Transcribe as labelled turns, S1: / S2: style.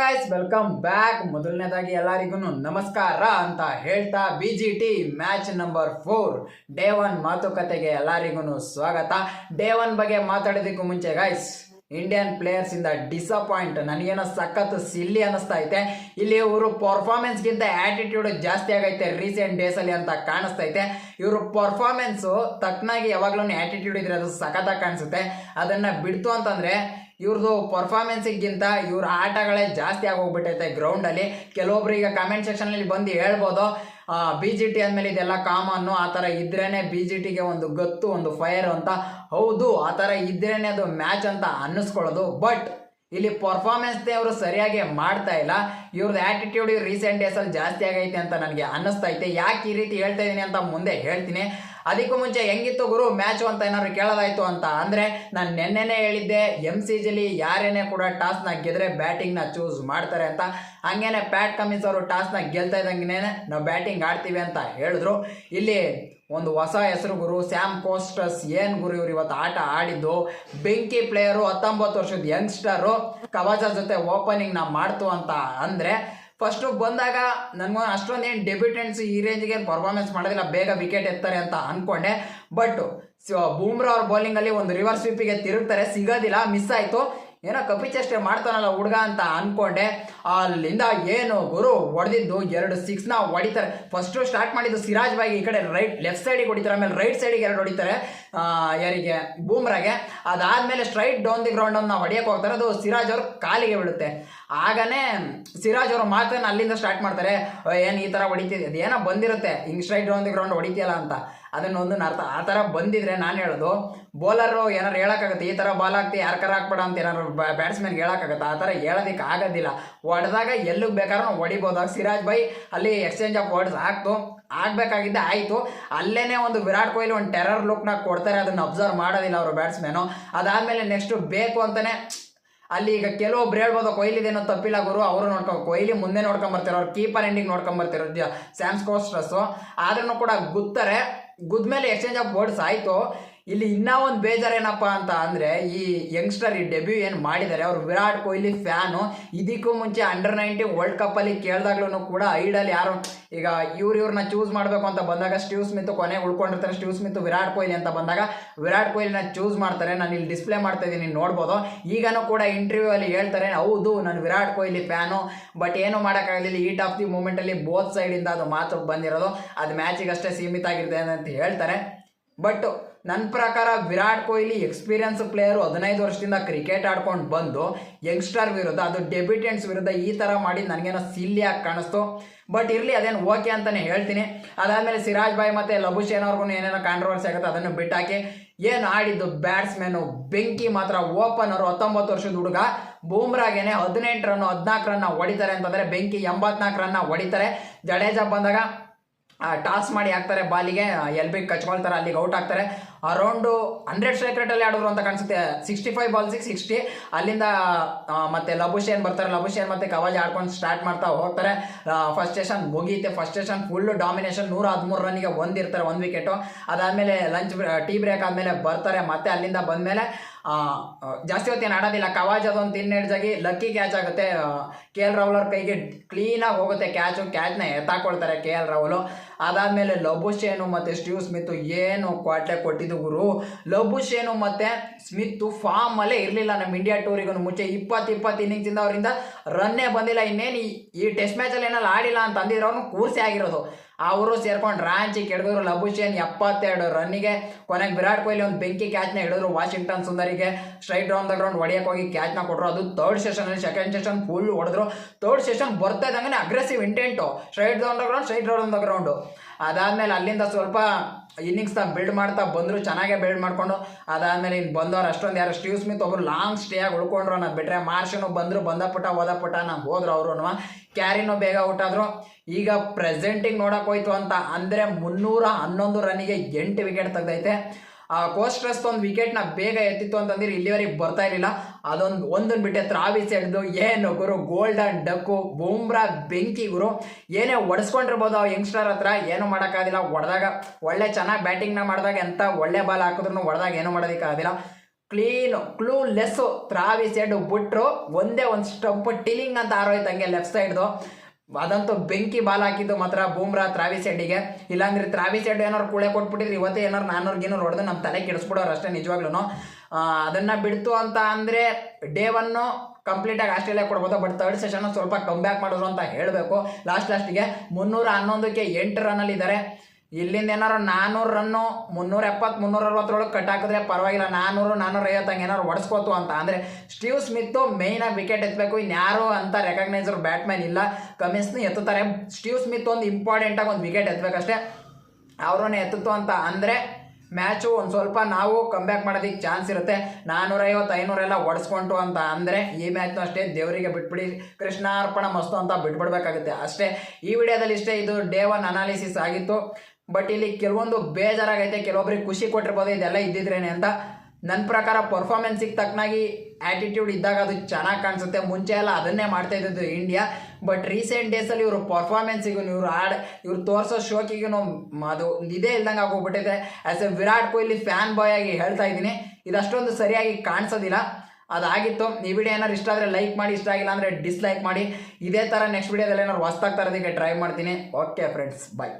S1: Guys welcome back ಮೊದಲನೇದಾಗಿ ಎಲ್ಲರಿಗೂ ನಮಸ್ಕಾರ ಅಂತ ಹೇಳ್ತಾ B G T match number four day one ಮಾತುಕತೆಗೆ ಎಲ್ಲರಿಗೂ ಸ್ವಾಗತ. ಡೇ ಒನ್ ಬಗ್ಗೆ ಮಾತಾಡೋದಕ್ಕೂ ಮುಂಚೆ ಗಾಯ್ಸ್ ಇಂಡಿಯನ್ ಪ್ಲೇಯರ್ಸ್ ಇಂದ ಡಿಸಪಾಯಿಂಟ್ ನನಗೇನೋ ಸಖತ್ ಸಿಲ್ಲಿ ಅನಿಸ್ತಾ ಐತೆ. ಇಲ್ಲಿ ಇವರು ಪರ್ಫಾರ್ಮೆನ್ಸ್ಗಿಂತ ಆಟಿಟ್ಯೂಡ್ ಜಾಸ್ತಿ ಆಗೈತೆ ರೀಸೆಂಟ್ ಡೇಸಲ್ಲಿ ಅಂತ ಕಾಣಿಸ್ತೈತೆ ಇವರು ಪರ್ಫಾರ್ಮೆನ್ಸು ತಕ್ಕನಾಗಿ ಯಾವಾಗ್ಲೂ ಆ್ಯಟಿಟ್ಯೂಡ್ ಇದ್ರೆ ಅದು ಸಖತ್ತಾಗಿ ಕಾಣಿಸುತ್ತೆ. ಅದನ್ನು ಬಿಡ್ತು ಅಂತಂದ್ರೆ ಇವ್ರದ್ದು ಪರ್ಫಾರ್ಮೆನ್ಸಿಗಿಂತ ಇವ್ರ ಆಟಗಳೇ ಜಾಸ್ತಿ ಆಗೋಗ್ಬಿಟ್ಟೈತೆ ಗ್ರೌಂಡಲ್ಲಿ ಕೆಲವೊಬ್ರು ಈಗ ಕಮೆಂಟ್ ಸೆಕ್ಷನಲ್ಲಿ ಬಂದು ಹೇಳ್ಬೋದು ಬಿ ಜಿ ಟಿ ಅಂದಮೇಲೆ ಇದೆಲ್ಲ ಕಾಮನ್ನು ಆ ಥರ ಇದ್ರೇ ಬಿ ಜಿ ಟಿಗೆ ಒಂದು ಗತ್ತು, ಒಂದು ಫೈರ್ ಅಂತ. ಹೌದು, ಆ ಥರ ಇದ್ರೇ ಅದು ಮ್ಯಾಚ್ ಅಂತ ಅನ್ನಿಸ್ಕೊಳ್ಳೋದು. ಬಟ್ ಇಲ್ಲಿ ಪರ್ಫಾರ್ಮೆನ್ಸ್ನೇ ಅವರು ಸರಿಯಾಗಿ ಮಾಡ್ತಾ ಇಲ್ಲ. ಇವ್ರದ್ದು ಆ್ಯಟಿಟ್ಯೂಡ್ ರೀಸೆಂಟ್ ಡೇಸಲ್ಲಿ ಜಾಸ್ತಿ ಆಗೈತೆ ಅಂತ ನನಗೆ ಅನ್ನಿಸ್ತೈತೆ ಯಾಕೆ ಈ ರೀತಿ ಹೇಳ್ತಾ ಇದ್ದೀನಿ ಅಂತ ಮುಂದೆ ಹೇಳ್ತೀನಿ. ಅದಕ್ಕೂ ಮುಂಚೆ ಹೆಂಗಿತ್ತು ಗುರು? ಮ್ಯಾಚು ಅಂತ ಏನಾದ್ರು ಕೇಳೋದಾಯ್ತು ಅಂತ. ಅಂದರೆ ನಾನು ನೆನ್ನೆನೇ ಹೇಳಿದ್ದೆ ಎಂ ಸಿ ಜಿಲಿ ಯಾರೇನೇ ಕೂಡ ಟಾಸ್ನ ಗೆದ್ರೆ ಬ್ಯಾಟಿಂಗ್ನ ಚೂಸ್ ಮಾಡ್ತಾರೆ ಅಂತ. ಹಂಗೇನೆ ಪ್ಯಾಟ್ ಕಮಿನ್ಸ್ ಅವರು ಟಾಸ್ನ ಗೆಲ್ತಾ ಇದ್ದಂಗೆ ನಾವು ಬ್ಯಾಟಿಂಗ್ ಆಡ್ತೀವಿ ಅಂತ ಹೇಳಿದ್ರು. ಇಲ್ಲಿ ಒಂದು ಹೊಸ ಹೆಸರು ಗುರು ಸ್ಯಾಮ್ ಕೋಸ್ಟರ್ಸ್ ಏನು ಗುರು ಇವರು ಇವತ್ತು ಆಟ ಆಡಿದ್ದು? ಬೆಂಕಿ ಪ್ಲೇಯರು ಹತ್ತೊಂಬತ್ತು ವರ್ಷದ ಯಂಗ್ಸ್ಟರು ಕವಾಜ ಜೊತೆ ಓಪನಿಂಗ್ ನಾ ಮಾಡ್ತು ಅಂತ ಅಂದ್ರೆ ಫಸ್ಟು ಬಂದಾಗ ನನಗೂ ಅಷ್ಟೊಂದು ಏನು ಡೆಬ್ಯೂಟೆಂಟ್ಸ್ ಈ ರೇಂಜ್ಗೆ ಏನು ಪರ್ಫಾರ್ಮೆನ್ಸ್ ಮಾಡೋದಿಲ್ಲ, ಬೇಗ ವಿಕೆಟ್ ಎತ್ತಾರೆ ಅಂತ ಅನ್ಕೊಂಡೆ. ಬಟ್ ಬೂಮ್ರಾ ಅವ್ರ ಬೌಲಿಂಗಲ್ಲಿ ಒಂದು ರಿವರ್ಸ್ ಸ್ವೀಪಿಗೆ ತಿರುಗ್ತಾರೆ, ಸಿಗೋದಿಲ್ಲ ಮಿಸ್ ಆಯಿತು. ಏನೋ ಕಪಿಚೇಷ್ಟೆ ಮಾಡ್ತಾನಲ್ಲ ಹುಡುಗ ಅಂತ ಅನ್ಕೊಂಡೆ. ಅಲ್ಲಿಂದ ಏನು ಗುರು ಹೊಡೆದಿದ್ದು ಎರಡು ಸಿಕ್ಸ್ನ ಹೊಡಿತಾರೆ. ಫಸ್ಟು ಸ್ಟಾರ್ಟ್ ಮಾಡಿದ್ದು ಸಿರಾಜ್ ಬಾಯಿ ಈ ಕಡೆ ರೈಟ್ ಲೆಫ್ಟ್ ಸೈಡಿಗೆ ಹೊಡಿತಾರೆ. ಆಮೇಲೆ ರೈಟ್ ಸೈಡಿಗೆ ಎರಡು ಹೊಡಿತಾರೆ. ಯಾರಿಗೆ? ಬೂಮ್ರಾಗೆ. ಅದಾದಮೇಲೆ ಸ್ಟ್ರೈಟ್ ಡೌನ್ ದಿ ಗ್ರೌಂಡ್ ನಾವು ಹೊಡಿಯಕ್ಕೆ ಹೋಗ್ತಾರೆ. ಅದು ಸಿರಾಜ್ ಅವ್ರ ಕಾಲಿಗೆ ಬೀಳುತ್ತೆ. ಆಗನೇ ಸಿರಾಜ್ ಅವರು ಮಾತನ್ನ ಅಲ್ಲಿಂದ ಸ್ಟಾರ್ಟ್ ಮಾಡ್ತಾರೆ. ಏನು ಈ ಥರ ಹೊಡಿತಿದೆ ಅದೇನೋ ಬಂದಿರುತ್ತೆ. ಹಿಂಗೆ ಸ್ಟ್ರೈಟ್ ಡೌನ್ ದಿ ಗ್ರೌಂಡ್ ಹೊಡಿತೀಯಲ್ಲ ಅಂತ. ಅದನ್ನೊಂದು ಅರ್ಥ ಆ ಥರ ಬಂದಿದ್ರೆ ನಾನು ಹೇಳೋದು ಬೌಲರು ಏನಾರು ಹೇಳೋಕ್ಕಾಗುತ್ತೆ? ಈ ಥರ ಬಾಲ್ ಹಾಕ್ತಿ, ಯಾರ ಕರ ಹಾಕ್ಬೇಡ ಅಂತ ಏನಾರು ಬ್ಯಾಟ್ಸ್ಮನ್ಗೆ ಹೇಳೋಕ್ಕಾಗುತ್ತೆ? ಆ ಥರ ಹೇಳೋದಕ್ಕೆ ಆಗೋದಿಲ್ಲ. ಹೊಡೆದಾಗ ಎಲ್ಲಿಗೆ ಬೇಕಾದ್ರೂ ನಾವು ಹೊಡಿಬೋದು. ಸಿರಾಜ್ ಬೈ ಅಲ್ಲಿ ಎಕ್ಸ್ಚೇಂಜ್ ಆಫ್ ವರ್ಡ್ಸ್ ಆಗ್ತು ಆಗಬೇಕಾಗಿದ್ದೆ ಆಯಿತು. ಅಲ್ಲೇ ಒಂದು ವಿರಾಟ್ ಕೊಹ್ಲಿ ಒಂದು ಟೆರರ್ ಲುಕ್ನ ಕೊಡ್ತಾರೆ, ಅದನ್ನ ಅಬ್ಸರ್ವ್ ಮಾಡೋದಿಲ್ಲ ಅವರು ಬ್ಯಾಟ್ಸ್ಮ್ಯಾನು ಅದಾದಮೇಲೆ ನೆಕ್ಸ್ಟ್ ಬೇಕು ಅಂತಲೇ ಅಲ್ಲಿ ಈಗ ಕೆಲವೊಬ್ರು ಹೇಳ್ಬೋದು ಕೊಹ್ಲಿದೇನೋ ತಪ್ಪಿಲ್ಲ ಗುರು, ಅವರು ನೋಡ್ಕೊಂಡು ಕೊಹ್ಲಿ ಮುಂದೆ ನೋಡ್ಕೊಂಡ್ ಬರ್ತಾರೆ ಅವ್ರು ಕೀಪರ್ ಎಂಡಿಂಗ್ ನೋಡ್ಕೊಂಡ್ ಬರ್ತಾರೆ ಸ್ಯಾಮ್ಸ್ ಕೋಸ್ಟ್ರಸ್ಸು ಆದ್ರೂ ಕೂಡ ಗುತ್ತಾರೆ. ಗುದ್ಮೇಲೆ ಎಕ್ಸ್ಚೇಂಜ್ ಆಫ್ ವರ್ಡ್ಸ್ ಆಯಿತು ಇಲ್ಲಿ ಇನ್ನೂ ಒಂದು ಬೇಜಾರೇನಪ್ಪ ಅಂತ ಅಂದರೆ ಈ ಯಂಗ್ಸ್ಟರ್ ಈ ಡೆಬ್ಯೂ ಏನು ಮಾಡಿದ್ದಾರೆ ಅವರು ವಿರಾಟ್ ಕೊಹ್ಲಿ ಫ್ಯಾನು ಇದಕ್ಕೂ ಮುಂಚೆ ಅಂಡರ್ ನೈನ್ಟೀನ್ ವರ್ಲ್ಡ್ ಕಪ್ಪಲ್ಲಿ ಕೇಳಿದಾಗ್ಲೂ ಕೂಡ ಐಡಲ್ ಯಾರು ಈಗ ಇವ್ರು ಇವ್ರನ್ನ ಚೂಸ್ ಮಾಡಬೇಕು ಅಂತ ಬಂದಾಗ ಸ್ಟೀವ್ ಸ್ಮಿತ್ ಕೊನೆಗೆ ಉಳ್ಕೊಂಡಿರ್ತಾರೆ. ಸ್ಟೀವ್ ಸ್ಮಿತ್, ವಿರಾಟ್ ಕೊಹ್ಲಿ ಅಂತ ಬಂದಾಗ ವಿರಾಟ್ ಕೊಹ್ಲಿನ ಚೂಸ್ ಮಾಡ್ತಾರೆ. ನಾನು ಇಲ್ಲಿ ಡಿಸ್ಪ್ಲೇ ಮಾಡ್ತಾ ಇದ್ದೀನಿ, ನೋಡ್ಬೋದು. ಈಗನೂ ಕೂಡ ಇಂಟರ್ವ್ಯೂ ಅಲ್ಲಿ ಹೇಳ್ತಾರೆ, ಹೌದು, ನಾನು ವಿರಾಟ್ ಕೊಹ್ಲಿ ಫ್ಯಾನು ಬಟ್ ಏನು ಮಾಡೋಕ್ಕಾಗಲಿಲ್ಲ. ಈಟ್ ಆಫ್ ದಿ ಮೂಮೆಂಟಲ್ಲಿ ಬೋತ್ ಸೈಡಿಂದ ಅದು ಮಾತು ಬಂದಿರೋದು. ಅದು ಮ್ಯಾಚಿಗಷ್ಟೇ ಸೀಮಿತ ಆಗಿರ್ತದೆ ಅಂತ ಹೇಳ್ತಾರೆ. ಬಟ್ ನನ್ನ ಪ್ರಕಾರ ವಿರಾಟ್ ಕೊಹ್ಲಿ ಎಕ್ಸ್ಪೀರಿಯನ್ಸ್ ಪ್ಲೇಯರು ಹದಿನೈದು ವರ್ಷದಿಂದ ಕ್ರಿಕೆಟ್ ಆಡ್ಕೊಂಡು ಬಂದು ಯಂಗ್ಸ್ಟರ್ ವಿರುದ್ಧ, ಅದು ಡೆಬ್ಯೂಟೆಂಟ್ಸ್ ವಿರುದ್ಧ ಈ ಥರ ಮಾಡಿ ನನಗೇನೋ ಸಿಲ್ಲಿಯಾಗಿ ಕಾಣಿಸ್ತು. ಬಟ್ ಇರಲಿ, ಅದೇನು ಓಕೆ ಅಂತಲೇ ಹೇಳ್ತೀನಿ. ಅದಾದಮೇಲೆ ಸಿರಾಜ್ ಬಾಯ್ ಮತ್ತು ಲಭುಶೇನ್ ಅವ್ರಿಗೂ ಏನೇನೋ ಕಾಂಟ್ರವರ್ಸಿ ಆಗುತ್ತೆ, ಅದನ್ನು ಬಿಟ್ಟಾಕಿ. ಏನು ಆಡಿದ್ದು ಬ್ಯಾಟ್ಸ್ಮನ್ನು ಬೆಂಕಿ ಮಾತ್ರ ಓಪನರು ಹತ್ತೊಂಬತ್ತು ವರ್ಷದ ಹುಡುಗ. ಬೂಮ್ರಾಗೇನೆ ಹದಿನೆಂಟು ರನ್ನು, ಹದಿನಾಲ್ಕು ರನ್ನ ಹೊಡಿತಾರೆ ಅಂತಂದರೆ ಬೆಂಕಿ ಎಂಬತ್ನಾಲ್ಕು ರನ್ನ ಹೊಡಿತಾರೆ. ಜಡೇಜಾ ಬಂದಾಗ ಟಾಸ್ ಮಾಡಿ ಹಾಕ್ತಾರೆ ಬಾಲಿಗೆ. ಎಲ್ ಬಿ ಕಚ್ಕೊಳ್ತಾರೆ, ಅಲ್ಲಿಗೆ ಔಟ್ ಆಗ್ತಾರೆ. ಅರೌಂಡು ಹಂಡ್ರೆಡ್ ಸ್ಟ್ರೈಕ್ ರೇಟಲ್ಲಿ ಆಡಿದ್ರು ಅಂತ ಕಾಣಿಸುತ್ತೆ. Sixty five ball six sixty ಅಲ್ಲಿಂದ ಮತ್ತೆ ಲಬುಶೇನ್ ಬರ್ತಾರೆ. ಲಭುಶೇನ್ ಮತ್ತೆ ಕವಾಜ್ ಆಡ್ಕೊಂಡು ಸ್ಟಾರ್ಟ್ ಮಾಡ್ತಾ ಹೋಗ್ತಾರೆ. ಫಸ್ಟ್ ಸ್ಟೇಷನ್ ಮುಗಿಯುತ್ತೆ. ಫಸ್ಟ್ ಸ್ಟೇಷನ್ ಫುಲ್ ಡಾಮಿನೇಷನ್ ನೂರ ಹದಿಮೂರು ರನ್ನಿಗೆ ಒಂದಿರ್ತಾರೆ, ಒಂದು ವಿಕೆಟು ಅದಾದಮೇಲೆ ಲಂಚ್ ಟೀ ಬ್ರೇಕ್ ಆದಮೇಲೆ ಬರ್ತಾರೆ. ಮತ್ತೆ ಅಲ್ಲಿಂದ ಬಂದಮೇಲೆ ಜಾಸ್ತಿ ಹೊತ್ತೇನು ಆಡೋದಿಲ್ಲ. ಕವಾಜ್ ಅದೊಂದು ತಿನ್ನೆಡ್ಜಾಗಿ ಲಕ್ಕಿ ಕ್ಯಾಚ್ ಆಗುತ್ತೆ. ಕೆ ಎಲ್ ರಾಹುಲ್ ಅವ್ರ ಕೈಗೆ ಕ್ಲೀನಾಗಿ ಹೋಗುತ್ತೆ ಕ್ಯಾಚು ಕ್ಯಾಚ್ನ ಎತ್ತಾಕೊಳ್ತಾರೆ ಕೆ ಎಲ್ ರಾಹುಲು. ಅದಾದಮೇಲೆ ಲಬುಶೇನು ಮತ್ತು ಸ್ಟೀವ್ ಸ್ಮಿತ್ ಏನು ಕ್ವಾಟ್ಲೆ ಕೊಟ್ಟಿದ್ದು ಗುರು? ಲಬುಶೇನು ಮತ್ತು ಸ್ಮಿತ್ ಫಾರ್ಮಲ್ಲೇ ಇರಲಿಲ್ಲ. ನಮ್ಮ ಇಂಡಿಯಾ ಟೂರಿಗೂ ಮುಂಚೆ ಇಪ್ಪತ್ತು ಇಪ್ಪತ್ತು ಇನ್ನಿಂಗ್ಸಿಂದ ಅವರಿಂದ ರನ್ನೇ ಬಂದಿಲ್ಲ. ಇನ್ನೇನು ಈ- ಈ ಟೆಸ್ಟ್ ಮ್ಯಾಚಲ್ಲಿ ಏನಲ್ಲ ಆಡಿಲ್ಲ ಅಂತ ಅಂದಿದ್ರು ಅವ್ರನ್ನ ಕೂರ್ಸಿ ಆಗಿರೋದು. ಅವರು ಸೇರ್ಕೊಂಡು ರಾಂಚಿ ಕೆಡಗಿದ್ರು ಲಬುಶೇನ್ ಎಪ್ಪತ್ತೆರಡು ರನ್ನಿಗೆ, ಕೊನೆಗೆ ವಿರಾಟ್ ಕೊಹ್ಲಿ ಒಂದು ಬೆಂಕಿ ಕ್ಯಾಚ್ನ ಹಿಡಿದ್ರು ವಾಷಿಂಗ್ಟನ್ ಸುಂದರಿಗೆ. ಸ್ಟ್ರೈಟ್ ರೌಂಡ್ ದ ಗ್ರೌಂಡ್ ಹೊಡಿಯಕ್ಕೆ ಹೋಗಿ ಕ್ಯಾಚ್ನ ಕೊಟ್ಟರು ಅದು ಥರ್ಡ್ ಸೆಷನಲ್ಲಿ ಸೆಕೆಂಡ್ ಸೆಷನ್ ಫುಲ್ ಹೊಡೆದ್ರು. ತರ್ಡ್ ಸೆಷನ್ ಬರ್ತಾ ಇದ್ದಂಗೆ aggressive intent straight down the ground straight down the ground ಅದಾದಮೇಲೆ ಅಲ್ಲಿಂದ ಸ್ವಲ್ಪ ಇನ್ನಿಂಗ್ಸ್ ತಾ ಬಿಲ್ಡ್ ಮಾಡ್ತಾ ಬಂದರು, ಚೆನ್ನಾಗೇ ಬಿಲ್ಡ್ ಮಾಡ್ಕೊಂಡು. ಅದಾದಮೇಲೆ ಇನ್ನು ಬಂದವ್ರು ಅಷ್ಟೊಂದು ಯಾರು ಸ್ಟೀವ್ ಸ್ಮಿತ್ ಒಬ್ಬರು ಲಾಂಗ್ ಸ್ಟೇ ಆಗಿ ಉಳ್ಕೊಂಡ್ರು ಅನ್ನೋದು ಬಿಟ್ಟರೆ ಮಾರ್ಷನು ಬಂದರು, ಬಂದ ಪುಟ ಓದ ಪುಟ ನಾವು ಹೋದ್ರು ಅವರು ಕ್ಯಾರಿನೂ ಬೇಗ ಔಟ್ ಆದ್ರು. ಈಗ ಪ್ರೆಸೆಂಟಿಗೆ ನೋಡೋಕೆ ಹೋಯ್ತು ಅಂತ ಅಂದರೆ ಮುನ್ನೂರ ಹನ್ನೊಂದು ರನ್ನಿಗೆ ಎಂಟು ವಿಕೆಟ್ ತೆಗ್ದೈತೆ. ಕೋಸ್ಟ್ರಸ್ ಒಂದು ವಿಕೆಟ್ನ ಬೇಗ ಎತ್ತಿತ್ತು ಅಂತಂದ್ರೆ ಇಲ್ಲಿವರೆಗೆ ಬರ್ತಾ ಇರಲಿಲ್ಲ. ಅದೊಂದು ಒಂದನ್ನು ಬಿಟ್ಟೆ ತ್ರಾವಿಸಿ ಹಿಡಿದು ಏನು ಗುರು ಗೋಲ್ಡನ್ ಡಕ್ಕು, ಬೂಮ್ರಾ, ಬೆಂಕಿ ಗುರು. ಏನೇ ಒಡಿಸ್ಕೊಂಡಿರ್ಬೋದು ಆ ಯಂಗ್ಸ್ಟರ್ ಹತ್ರ, ಏನು ಮಾಡೋಕ್ಕಾಗಿಲ್ಲ ಹೊಡೆದಾಗ ಒಳ್ಳೆ ಚೆನ್ನಾಗಿ ಬ್ಯಾಟಿಂಗ್ನ ಮಾಡಿದಾಗ ಎಂಥ ಒಳ್ಳೆ ಬಾಲ್ ಹಾಕಿದ್ರು ಹೊಡೆದಾಗ ಏನೂ ಮಾಡೋದಕ್ಕಾಗಿಲ್ಲ clean clueless Travis Head ಬಿಟ್ರು, ಒಂದೇ ಒಂದು ಸ್ಟಂಪ್ ಟಿಲಿಂಗ್ ಅಂತ ಆರೋಯ್ತು ಹಂಗೆ ಲೆಫ್ಟ್ ಸೈಡ್ದು ಅದಂತೂ ಬೆಂಕಿ ಬಾಲ್ ಹಾಕಿದ್ದು ಮಾತ್ರ, ಬೂಮ್ರಾ ತ್ರಾವಿಸ್ ಹೆಡ್ಡಿಗೆ ಇಲ್ಲಾಂದ್ರೆ ತ್ರಾವಿಸ್ ಹೆಡ್ ಏನಾರು ಕೂಳೆ ಕೊಟ್ಬಿಟ್ಟಿದ್ರೆ ಇವತ್ತೇ ಏನಾರು ಗೀನೂರು ಹೊಡೆದು ನಮ್ಮ ತಲೆ ಕೆಡಿಸ್ಬಿಡೋರು ಅಷ್ಟೇ ನಿಜವಾಗ್ಲೂ ಅದನ್ನು ಬಿಡ್ತು ಅಂತ ಅಂದರೆ ಡೇ ಒನ್ನು ಕಂಪ್ಲೀಟಾಗಿ ಆಸ್ಟ್ರೇಲಿಯಾ ಕೊಡ್ಬೋದು. ಬಟ್ ತರ್ಡ್ ಸೆಷನ್ ಸ್ವಲ್ಪ ಕಮ್ ಬ್ಯಾಕ್ ಮಾಡಿದ್ರು ಅಂತ ಹೇಳಬೇಕು. ಲಾಸ್ಟ್ ಲಾಸ್ಟಿಗೆ ಮುನ್ನೂರ ಹನ್ನೊಂದಕ್ಕೆ ಎಂಟು ರನ್ನಲ್ಲಿ ಇದ್ದಾರೆ ಇಲ್ಲಿಂದ ಏನಾರು ನಾನ್ನೂರು ರನ್ನು ಮುನ್ನೂರ ಎಪ್ಪತ್ತು, ಮುನ್ನೂರ ಅರವತ್ತರೊಳಗೆ ಕಟ್ ಹಾಕಿದ್ರೆ ಪರವಾಗಿಲ್ಲ. ನಾನ್ನೂರು ನಾನ್ನೂರ ಐವತ್ತಂಗೆ ಏನಾರು ಹೊಡೆಸ್ಕೋತು ಅಂತ. ಅಂದರೆ ಸ್ಟೀವ್ ಸ್ಮಿತ್ತು ಮೇಯ್ನಾಗಿ ವಿಕೆಟ್ ಎತ್ತಬೇಕು ಇನ್ಯಾರು ಅಂತ ರೆಕಗ್ನೈಸರ್ ಬ್ಯಾಟ್ಮನ್ ಇಲ್ಲ. ಕಮಿನ್ಸ್ನ ಎತ್ತುತ್ತಾರೆ. ಸ್ಟೀವ್ ಸ್ಮಿತ್ ಒಂದು ಇಂಪಾರ್ಟೆಂಟಾಗಿ ಒಂದು ವಿಕೆಟ್ ಎತ್ತಬೇಕಷ್ಟೇ ಅವ್ರನ್ನ ಎತ್ತಿತ್ತು ಅಂತ ಅಂದರೆ ಮ್ಯಾಚು ಒಂದು ಸ್ವಲ್ಪ ನಾವು ಕಮ್ಬ್ಯಾಕ್ ಮಾಡೋದಕ್ಕೆ ಚಾನ್ಸ್ ಇರುತ್ತೆ. ನಾನ್ನೂರೈವತ್ತು ಐನೂರೆಲ್ಲ ಒಡಿಸ್ಕೊಂಟು ಅಂತ ಅಂದರೆ ಈ ಮ್ಯಾಚ್ನ ಅಷ್ಟೇ ದೇವರಿಗೆ ಬಿಟ್ಬಿಡಿ. ಕೃಷ್ಣಾರ್ಪಣ ಮಸ್ತು ಅಂತ ಬಿಟ್ಬಿಡ್ಬೇಕಾಗುತ್ತೆ ಅಷ್ಟೇ. ಈ ವಿಡಿಯೋದಲ್ಲಿ ಇಷ್ಟೇ, ಇದು ಡೇ ಒನ್ ಅನಾಲಿಸಿಸ್ ಆಗಿತ್ತು. ಬಟ್ ಇಲ್ಲಿ ಕೆಲವೊಂದು ಬೇಜಾರಾಗೈತೆ, ಕೆಲವೊಬ್ರಿಗೆ ಖುಷಿ ಕೊಟ್ಟಿರ್ಬೋದು, ಇದೆಲ್ಲ ಇದ್ದಿದ್ರೇನೆ ಅಂತ. ನನ್ನ ಪ್ರಕಾರ ಪರ್ಫಾರ್ಮೆನ್ಸಿಗೆ ತಕ್ಕನಾಗಿ ಆ್ಯಟಿಟ್ಯೂಡ್ ಇದ್ದಾಗ ಅದು ಚೆನ್ನಾಗಿ ಕಾಣಿಸುತ್ತೆ. ಮುಂಚೆ ಎಲ್ಲ ಅದನ್ನೇ ಮಾಡ್ತಾ ಇದ್ದಿದ್ದು ಇಂಡಿಯಾ ಬಟ್ ರೀಸೆಂಟ್ ಡೇಸಲ್ಲಿ ಇವರು ಪರ್ಫಾರ್ಮೆನ್ಸಿಗೂ ಇವರು ಆಡ್, ಇವ್ರು ತೋರಿಸೋ ಶೋಕಿಗೂ ಅದು ಇದೇ ಇಲ್ದಂಗೆ ಆಗೋಗ್ಬಿಟ್ಟಿದೆ. As a Virat Kohli fan boy ಆಗಿ ಹೇಳ್ತಾ ಇದ್ದೀನಿ. ಇದಷ್ಟೊಂದು ಸರಿಯಾಗಿ ಕಾಣಿಸೋದಿಲ್ಲ. ಅದಾಗಿತ್ತು. ಈ ವಿಡಿಯೋ ಏನಾರು ಇಷ್ಟ ಆದರೆ ಲೈಕ್ ಮಾಡಿ, ಇಷ್ಟ ಆಗಿಲ್ಲ ಅಂದರೆ ಡಿಸ್ಲೈಕ್ ಮಾಡಿ. ಇದೇ ಥರ ನೆಕ್ಸ್ಟ್ ವಿಡಿಯೋದಲ್ಲಿ ಏನಾದ್ರು ಹೊಸ್ದಾಗಿ ತರೋದಕ್ಕೆ ಟ್ರೈ ಮಾಡ್ತೀನಿ. Okay friends bye